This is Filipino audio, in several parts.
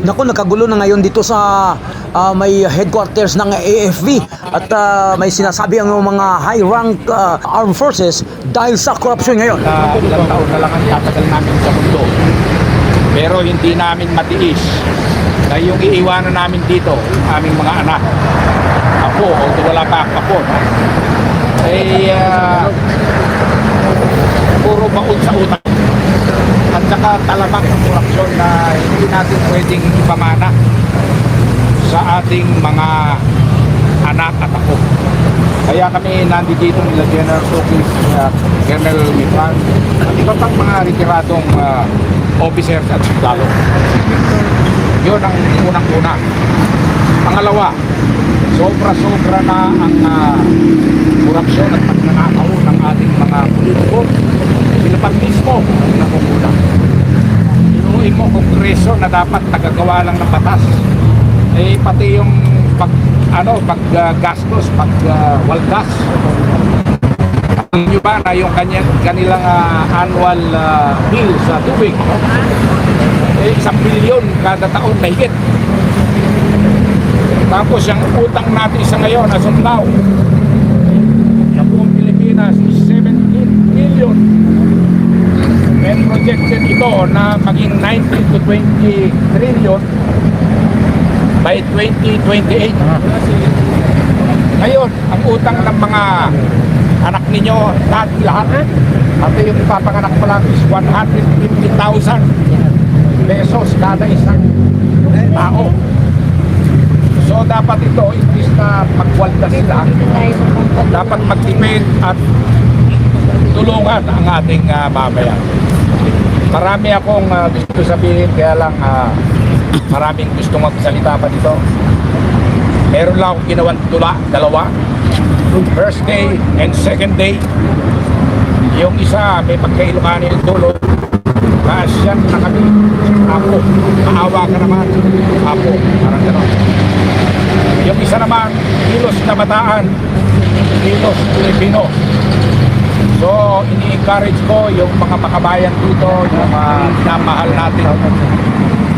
Naku, nakagulo na ngayon dito sa ah, may headquarters ng AFP at ah, may sinasabi ang mga high-rank ah, armed forces dahil sa corruption ngayon. na ilang taon na lang ang tatagal namin sa mundo. Pero hindi namin matiis na yung iiwanan namin dito, ang aming mga anak, apo, o wala pa apo, no? ay ah, puro baon sa utang. At saka talamak ng korupsyon na hindi natin pwedeng ipamana sa ating mga anak at ako. Kaya kami nandito nila General Sokis, uh, Colonel Mitran, at iba pang mga retiradong uh, officers at sundalo. Yun ang unang-una. Pangalawa, sobra-sobra na ang uh, korupsyon at pagnanakaw ng ating mga politiko. Sila pa mismo ang nakukulang. Inuin mo kongreso na dapat tagagawa lang ng batas. Eh pati yung pag ano pag uh, gastos, pag uh, waldas. Alam nyo ba na yung kanya, kanilang ah, annual ah, bill sa tubig, no? eh, isang bilyon kada taon mahigit. Tapos yung utang natin sa ngayon, as of now, sa buong Pilipinas is 17 billion. And ito na maging 19 to 20 trillion by 2028. Ngayon, ang utang ng mga anak ninyo, lahat, lahat, pati yung ipapanganak pa lang is 150,000 pesos kada isang tao. So dapat ito, imbis na magwalda sila, dapat magtipid at tulungan ang ating uh, babayan. Marami akong ah, gusto sabihin, kaya lang ah, maraming gusto magsalita pa dito. Meron lang akong ginawang tula, dalawa. First day and second day. Yung isa may pagkailukanin yung dulo. Kasyan na kami. Apo, maawa ka naman. Apo, parang gano'n. Yung isa naman, kilos kabataan. Kilos Pilipino. So, ini-encourage ko yung mga makabayan dito, yung mga namahal natin,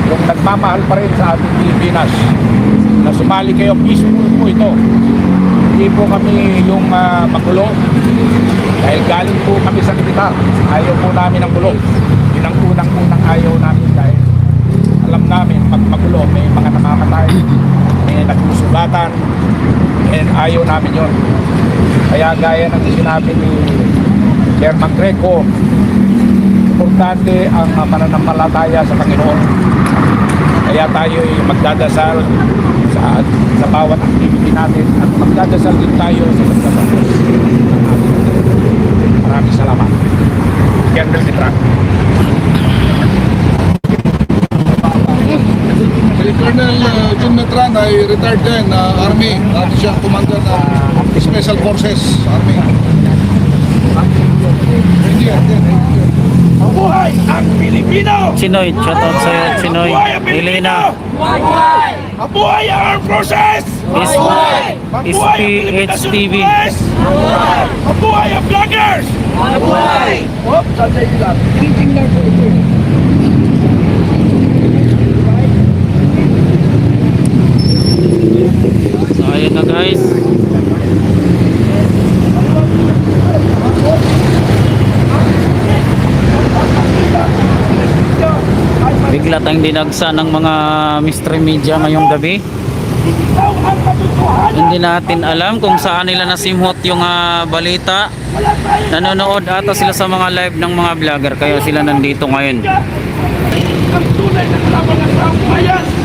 yung nagmamahal pa rin sa ating Pilipinas, na sumali kayo, peaceful po ito. Hindi po kami yung uh, magulo, dahil galing po kami sa militar. Ayaw po namin ng gulo. Yun ang unang-unang ayaw namin dahil alam namin pag magulo, may mga namamatay, may nagsusugatan, and ayaw namin yon. Kaya gaya ng sinabi ni Chairman Greco, importante ang uh, pananampalataya sa Panginoon. Kaya tayo ay magdadasal sa, sa bawat activity natin at magdadasal din tayo sa pagkatapos. Maraming salamat. Ditran. Si Colonel uh, Jun ay retired din na Army. Dati siya commander ng Special Forces Army. Mabuhay ang Pilipino! Chinoy, shoutout sa'yo, Chinoy. Mabuhay ang Pilipino! Helena, Mabuhay ang Armed Forces! Mabuhay SPHTV. Mabuhay ang vloggers! Mabuhay! Hop, sandali lang. Tinitingnan ko ito. So, ayun na guys. Bigla tayong dinagsa ng mga mystery media ngayong gabi. Hindi natin alam kung saan nila nasimhot yung ah, balita. Nanonood ata sila sa mga live ng mga vlogger kaya sila nandito ngayon. Ang tunay na kalaban ng taong bayan!